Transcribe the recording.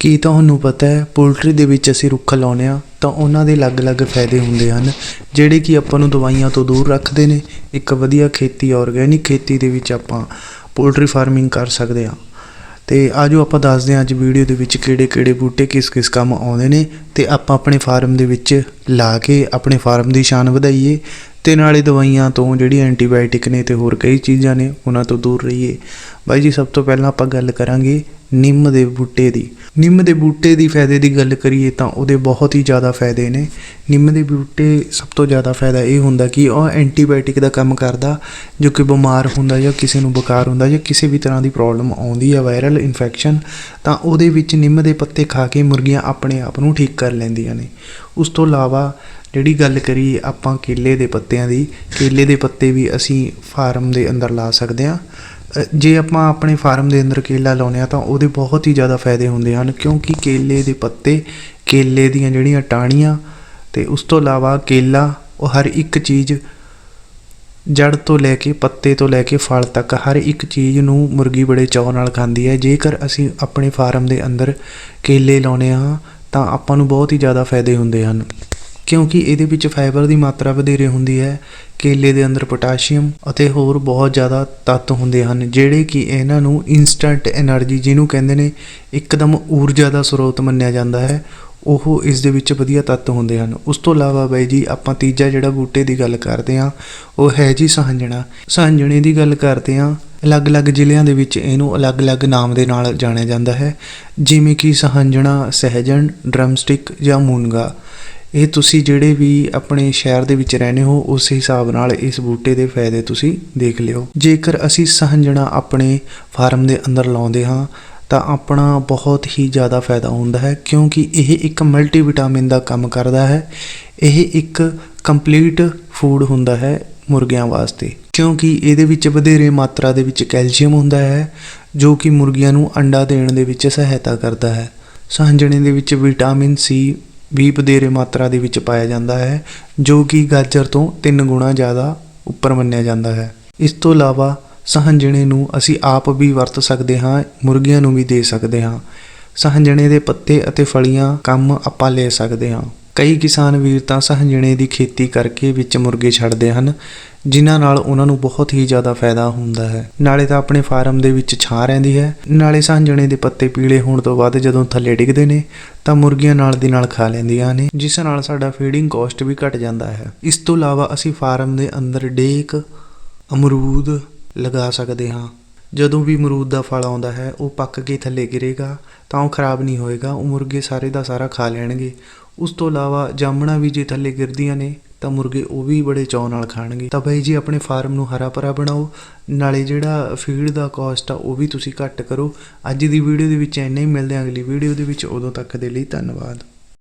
ਕੀ ਤੁਹਾਨੂੰ ਪਤਾ ਹੈ, ਪੋਲਟਰੀ ਦੇ ਵਿੱਚ ਅਸੀਂ ਰੁੱਖ ਲਾਉਂਦੇ ਹਾਂ ਤਾਂ ਉਹਨਾਂ ਦੇ ਅਲੱਗ-ਅਲੱਗ ਫਾਇਦੇ ਹੁੰਦੇ ਹਨ, ਜਿਹੜੇ ਕਿ ਆਪਾਂ ਨੂੰ ਦਵਾਈਆਂ ਤੋਂ ਦੂਰ ਰੱਖਦੇ ਨੇ। ਇੱਕ ਵਧੀਆ ਖੇਤੀ ਔਰਗੈਨਿਕ ਖੇਤੀ ਦੇ ਵਿੱਚ ਆਪਾਂ ਪੋਲਟਰੀ ਫਾਰਮਿੰਗ ਕਰ ਸਕਦੇ ਹਾਂ। ਤੇ ਆਜੋ ਆਪਾਂ ਦੱਸਦੇ ਹਾਂ ਅੱਜ ਵੀਡੀਓ ਦੇ ਵਿੱਚ ਕਿਹੜੇ-ਕਿਹੜੇ ਬੂਟੇ ਕਿਸ-ਕਿਸ ਕੰਮ ਆਉਂਦੇ ਨੇ ਤੇ ਆਪਾਂ ਆਪਣੇ ਫਾਰਮ ਦੇ ਵਿੱਚ ਲਾ ਕੇ ਆਪਣੇ ਫਾਰਮ ਦੀ ਸ਼ਾਨ ਵਧਾਈਏ ਤੇ ਨਾਲੇ ਦਵਾਈਆਂ ਤੋਂ ਜਿਹੜੀ ਐਂਟੀਬਾਇਓਟਿਕ ਨੇ ਤੇ ਹੋਰ ਕਈ ਚੀਜ਼ਾਂ ਨੇ, ਉਹਨਾਂ ਤੋਂ ਦੂਰ ਰਹੀਏ। ਬਾਈ ਜੀ, ਸਭ ਤੋਂ ਪਹਿਲਾਂ ਆਪਾਂ ਗੱਲ ਕਰਾਂਗੇ ਨਿੰਮ ਦੇ ਬੂਟੇ ਦੀ। ਨਿੰਮ ਦੇ ਬੂਟੇ ਦੀ ਫਾਇਦੇ ਦੀ ਗੱਲ ਕਰੀਏ ਤਾਂ ਉਹਦੇ ਬਹੁਤ ਹੀ ਜ਼ਿਆਦਾ ਫਾਇਦੇ ਨੇ। ਨਿੰਮ ਦੇ ਬੂਟੇ ਸਭ ਤੋਂ ਜ਼ਿਆਦਾ ਫਾਇਦਾ ਇਹ ਹੁੰਦਾ ਕਿ ਉਹ ਐਂਟੀਬਾਇਓਟਿਕ ਦਾ ਕੰਮ ਕਰਦਾ, ਜੋ ਕਿ ਬਿਮਾਰ ਹੁੰਦਾ ਜਾਂ ਕਿਸੇ ਨੂੰ ਬੁਖਾਰ ਹੁੰਦਾ ਜਾਂ ਕਿਸੇ ਵੀ ਤਰ੍ਹਾਂ ਦੀ ਪ੍ਰੋਬਲਮ ਆਉਂਦੀ ਹੈ ਵਾਇਰਲ ਇਨਫੈਕਸ਼ਨ, ਤਾਂ ਉਹਦੇ ਵਿੱਚ ਨਿੰਮ ਦੇ ਪੱਤੇ ਖਾ ਕੇ ਮੁਰਗੀਆਂ ਆਪਣੇ ਆਪ ਨੂੰ ਠੀਕ ਕਰ ਲੈਂਦੀਆਂ ਨੇ। ਉਸ ਤੋਂ ਇਲਾਵਾ ਜਿਹੜੀ ਗੱਲ ਕਰੀਏ ਆਪਾਂ ਕੇਲੇ ਦੇ ਪੱਤਿਆਂ ਦੀ, ਕੇਲੇ ਦੇ ਪੱਤੇ ਵੀ ਅਸੀਂ ਫਾਰਮ ਦੇ ਅੰਦਰ ਲਾ ਸਕਦੇ ਹਾਂ। ਜੇ ਆਪਾਂ ਆਪਣੇ ਫਾਰਮ ਦੇ ਅੰਦਰ ਕੇਲਾ ਲਾਉਂਦੇ ਆ ਤਾਂ ਉਹਦੇ ਬਹੁਤ ਹੀ ਜ਼ਿਆਦਾ ਫਾਇਦੇ ਹੁੰਦੇ ਹਨ, ਕਿਉਂਕਿ ਕੇਲੇ ਦੇ ਪੱਤੇ ਕੇਲੇ ਦੀਆਂ ਜਿਹੜੀਆਂ ਟਾਹਣੀਆਂ ਤੇ ਉਸ ਤੋਂ ਇਲਾਵਾ ਕੇਲਾ, ਉਹ ਹਰ ਇੱਕ ਚੀਜ਼ ਜੜ ਤੋਂ ਲੈ ਕੇ ਪੱਤੇ ਤੋਂ ਲੈ ਕੇ ਫਲ ਤੱਕ ਹਰ ਇੱਕ ਚੀਜ਼ ਨੂੰ ਮੁਰਗੀ ਬੜੇ ਚਾਅ ਨਾਲ ਖਾਂਦੀ ਹੈ। ਜੇਕਰ ਅਸੀਂ ਆਪਣੇ ਫਾਰਮ ਦੇ ਅੰਦਰ ਕੇਲੇ ਲਾਉਨੇ ਆ ਤਾਂ ਆਪਾਂ ਨੂੰ ਬਹੁਤ ਹੀ ਜ਼ਿਆਦਾ ਫਾਇਦੇ ਹੁੰਦੇ ਹਨ। ਕਿਉਂਕਿ ਇਹਦੇ ਵਿੱਚ ਫਾਈਬਰ ਦੀ ਮਾਤਰਾ ਵਧੇਰੇ ਹੁੰਦੀ ਹੈ, ਕੇਲੇ ਦੇ ਅੰਦਰ ਪੋਟਾਸ਼ੀਅਮ ਅਤੇ ਹੋਰ ਬਹੁਤ ਜ਼ਿਆਦਾ ਤੱਤ ਹੁੰਦੇ ਹਨ, ਜਿਹੜੇ ਕਿ ਇਹਨਾਂ ਨੂੰ ਇਨਸਟੈਂਟ એનર્ਜੀ ਜਿਹਨੂੰ ਕਹਿੰਦੇ ਨੇ ਇੱਕਦਮ ਊਰਜਾ ਦਾ ਸਰੋਤ ਮੰਨਿਆ ਜਾਂਦਾ ਹੈ, ਉਹ ਇਸ ਦੇ ਵਿੱਚ ਵਧੀਆ ਤੱਤ ਹੁੰਦੇ ਹਨ। ਉਸ ਤੋਂ ਇਲਾਵਾ ਬਾਈ ਜੀ, ਆਪਾਂ ਤੀਜਾ ਜਿਹੜਾ ਬੂਟੇ ਦੀ ਗੱਲ ਕਰਦੇ ਆ ਉਹ ਹੈ ਜੀ ਸਾਂਝਣਾ। ਸਾਂਝਣੇ ਦੀ ਗੱਲ ਕਰਦੇ ਆ ਅਲੱਗ-ਅਲੱਗ ਜ਼ਿਲ੍ਹਿਆਂ ਦੇ ਵਿੱਚ ਇਹਨੂੰ ਅਲੱਗ-ਅਲੱਗ ਨਾਮ ਦੇ ਨਾਲ ਜਾਣਿਆ ਜਾਂਦਾ ਹੈ, ਜਿਵੇਂ ਕਿ ਸਾਂਝਣਾ, ਸਹਿਜਣ ਡਰਮਸਟਿਕ ਜਾਂ ਮੂੰਗਾ। ਇਹ ਤੁਸੀਂ ਜਿਹੜੇ ਵੀ ਆਪਣੇ ਸ਼ਹਿਰ ਦੇ ਵਿੱਚ ਰਹਿੰਦੇ ਹੋ, ਉਸ ਹਿਸਾਬ ਨਾਲ ਇਸ ਬੂਟੇ ਦੇ ਫਾਇਦੇ ਤੁਸੀਂ ਦੇਖ ਲਿਓ। ਜੇਕਰ ਅਸੀਂ ਸਹੰਜਣਾ ਆਪਣੇ ਫਾਰਮ ਦੇ ਅੰਦਰ ਲਾਉਂਦੇ ਹਾਂ, ਤਾਂ ਆਪਣਾ ਬਹੁਤ ਹੀ ਜ਼ਿਆਦਾ ਫਾਇਦਾ ਹੁੰਦਾ ਹੈ, ਕਿਉਂਕਿ ਇਹ ਇੱਕ ਮਲਟੀ ਵਿਟਾਮਿਨ ਦਾ ਕੰਮ ਕਰਦਾ ਹੈ। ਇਹ ਇੱਕ ਕੰਪਲੀਟ ਫੂਡ ਹੁੰਦਾ ਹੈ ਮੁਰਗਿਆਂ ਵਾਸਤੇ, ਕਿਉਂਕਿ ਇਹਦੇ ਵਿੱਚ ਵਧੇਰੇ ਮਾਤਰਾ ਦੇ ਵਿੱਚ ਕੈਲਸ਼ੀਅਮ ਹੁੰਦਾ ਹੈ, ਜੋ ਕਿ ਮੁਰਗੀਆਂ ਨੂੰ ਅੰਡਾ ਦੇਣ ਦੇ ਵਿੱਚ ਸਹਾਇਤਾ ਕਰਦਾ ਹੈ। ਸਹੰਜਣੇ ਦੇ ਵਿੱਚ ਵਿਟਾਮਿਨ ਸੀ ਵੀ ਵਧੇਰੇ ਮਾਤਰਾ ਦੇ ਵਿੱਚ ਪਾਇਆ ਜਾਂਦਾ ਹੈ, ਜੋ ਕਿ ਗਾਜਰ ਤੋਂ 3 ਗੁਣਾ ਜ਼ਿਆਦਾ ਉੱਪਰ ਮੰਨਿਆ ਜਾਂਦਾ ਹੈ। ਇਸ ਤੋਂ ਇਲਾਵਾ ਸਹੰਜਣੇ ਨੂੰ ਅਸੀਂ ਆਪ ਵੀ ਵਰਤ ਸਕਦੇ ਹਾਂ, ਮੁਰਗੀਆਂ ਨੂੰ ਵੀ ਦੇ ਸਕਦੇ ਹਾਂ। ਸਹੰਜਣੇ ਦੇ ਪੱਤੇ ਅਤੇ ਫਲੀਆਂ ਕੰਮ ਆਪਾਂ ਲੈ ਸਕਦੇ ਹਾਂ। ਕਈ ਕਿਸਾਨ ਵੀਰ ਤਾਂ ਸਹੰਜਣੇ ਦੀ ਖੇਤੀ ਕਰਕੇ ਵਿੱਚ ਮੁਰਗੇ ਛੱਡਦੇ ਹਨ, ਜਿਨ੍ਹਾਂ ਨਾਲ ਉਹਨਾਂ ਨੂੰ ਬਹੁਤ ਹੀ ਜ਼ਿਆਦਾ ਫਾਇਦਾ ਹੁੰਦਾ ਹੈ। ਨਾਲੇ ਤਾਂ ਆਪਣੇ ਫਾਰਮ ਦੇ ਵਿੱਚ ਛਾਂ ਰਹਿੰਦੀ ਹੈ। ਨਾਲੇ ਸਹੰਜਣੇ ਦੇ ਪੱਤੇ ਪੀਲੇ ਹੋਣ ਤੋਂ ਬਾਅਦ ਜਦੋਂ ਥੱਲੇ ਡਿੱਗਦੇ ਨੇ, ਤਾਂ ਮੁਰਗੀਆਂ ਨਾਲ ਦੀ ਨਾਲ ਖਾ ਲੈਂਦੀਆਂ ਨੇ, ਜਿਸ ਨਾਲ ਸਾਡਾ ਫੀਡਿੰਗ ਕਾਸਟ ਵੀ ਘਟ ਜਾਂਦਾ ਹੈ। ਇਸ ਤੋਂ ਇਲਾਵਾ ਅਸੀਂ ਫਾਰਮ ਦੇ ਅੰਦਰ ਡੇਕ, ਅਮਰੂਦ ਲਗਾ ਸਕਦੇ ਹਾਂ। ਜਦੋਂ ਵੀ ਅਮਰੂਦ ਦਾ ਫਲ ਆਉਂਦਾ ਹੈ, ਉਹ ਪੱਕ ਕੇ ਥੱਲੇ ਗਿਰੇਗਾ, ਤਾਂ ਉਹ ਖਰਾਬ ਨਹੀਂ ਹੋਏਗਾ, ਉਹ ਮੁਰਗੇ ਸਾਰੇ ਦਾ ਸਾਰਾ ਖਾ ਲੈਣਗੇ। ਉਸ ਤੋਂ ਇਲਾਵਾ ਜਾਮਣਾ ਵੀ ਜੇ ਥੱਲੇ ਗਿਰਦੀਆਂ ਨੇ, ਤਾਂ ਮੁਰਗੇ ਉਹ ਵੀ ਬੜੇ ਚਾਅ ਨਾਲ ਖਾਣਗੇ। ਤਾਂ ਬਾਈ ਜੀ, ਆਪਣੇ ਫਾਰਮ ਨੂੰ ਹਰਾ ਭਰਾ ਬਣਾਓ, ਨਾਲੇ ਜਿਹੜਾ ਫੀਡ ਦਾ ਕਾਸਟ ਆ, ਉਹ ਵੀ ਤੁਸੀਂ ਘੱਟ ਕਰੋ। ਅੱਜ ਦੀ ਵੀਡੀਓ ਦੇ ਵਿੱਚ ਇੰਨਾ ਹੀ, ਮਿਲਦੇ ਹਾਂ ਅਗਲੀ ਵੀਡੀਓ ਦੇ ਵਿੱਚ। ਉਦੋਂ ਤੱਕ ਦੇ ਲਈ ਧੰਨਵਾਦ।